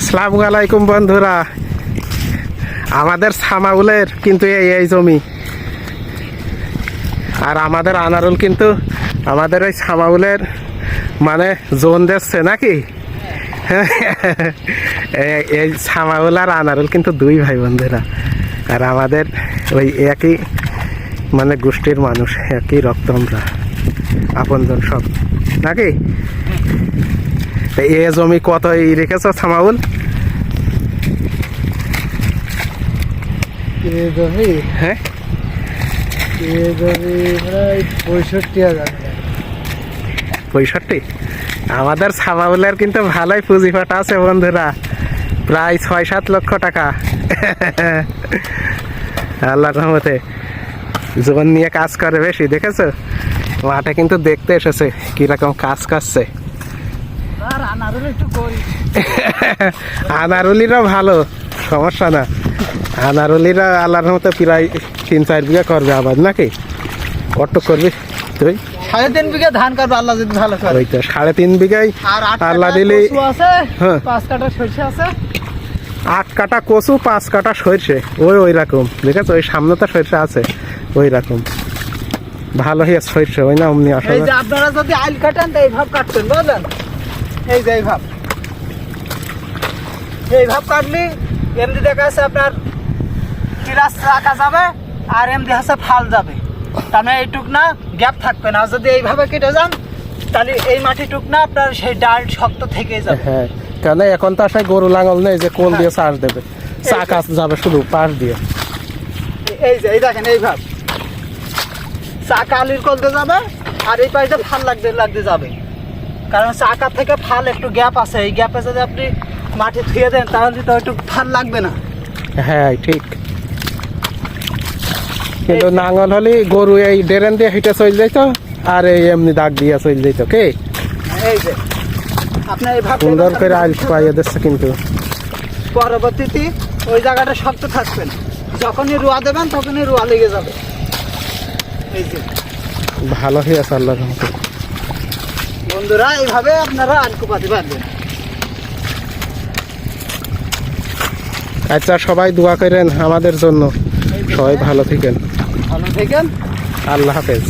আসসালামু আলাইকুম বন্ধুরা। আমাদের সামাউলের কিন্তু এই এই জমি। আর আমাদের আনারুল কিন্তু আমাদের ওই সামাউলের মানে জোন দিচ্ছে নাকি? এই- এই সামাউল আর আনারুল কিন্তু দুই ভাই বন্ধুরা। আর আমাদের ওই একই মানে গোষ্ঠীর মানুষ, একই রক্ত আমরা আপনজন সব। নাকি? এ জমি কত রেখেছ জমি? হ্যাঁ। পঁয়ষট্টি হাজার। পঁয়ষট্টি? আমাদের সামাউলের কিন্তু ভালোই পুঁজিপাট আছে বন্ধুরা। প্রায় ছয় সাত লক্ষ টাকা। আল্লাহ রহমতে। জীবন নিয়ে কাজ করে বেশি দেখেছ? মাঠে কিন্তু দেখতে এসেছে কীরকম কাজ করছে আর আনারুল একটু করি আনারুলিরা ভালো সমস্যা না। আনারুলিরা আল্লাহর মতো প্রায় তিন চার বিঘা করবে আবার নাকি? কত করবি তুই? সাড়ে তিন বিঘা ধান কাটবো আল্লাহ যদি ভালো করে। ওই তো সাড়ে তিন বিঘাই আল্লাহ দিলে হ্যাঁ। পাঁচ কাটা সরষে আছে। আট কাটা কচু পাঁচ কাটা সরষে ওই ওই রকম। দেখেছ ওই সামনে তো সরষে আছে ওই রকম। ভালো হয়ে সরষে ওই না অমনি আসলে। আপনারা যদি আইল কাটেন তো এই ভাব কাটতেন বুঝলেন? এই যে এই ভাব। এই ভাব কাটলি এমনি দেখা যাচ্ছে আপনার কিরাস রাখা যাবে আর এমনি হচ্ছে ফাল যাবে। তার মানে এইটুক না গ্যাপ থাকবে না। যদি এইভাবে কেটে যান তাহলে এই মাটিটুক না আপনার সেই ডাল শক্ত থেকে যাবে। হ্যাঁ কেন এখন তো আসলে গরু লাঙল নেই যে কোল দিয়ে চাষ দেবে। চা এই কাজ যাবে শুধু পাশ দিয়ে। এই যে এই দেখেন এই ভাব। চাকা আলির করতে যাবে আর এই পাশে ফাল লাগতে লাগতে যাবে। কারণ চাকা থেকে ফাল একটু গ্যাপ আছে। এই গ্যাপে যদি আপনি মাটি ধুয়ে দেন তাহলে তো একটু ফাল লাগবে না। হ্যাঁ ঠিক। কিন্তু নাঙল হলে গরু এই ডেরেন দিয়ে হেঁটে চলে যাইত আর এই এমনি দাগ দিয়ে চলে যাইত কে? এই যে আপনার এই ভাব সুন্দর করে আইল পাইয়ে দিচ্ছে কিন্তু। পরবর্তীতে ওই জায়গাটা শক্ত থাকবে না যখনই রোয়া দেবেন তখনই রোয়া লেগে যাবে। এই যে। ভালো হয়ে আছে আল্লাহর রহমতে। বন্ধুরা এইভাবে আপনারা আন কোপাতে পারবেন। আচ্ছা সবাই দোয়া করেন আমাদের জন্য। সবাই ভালো থাকেন। ভালো থাকেন। আল্লাহ হাফেজ।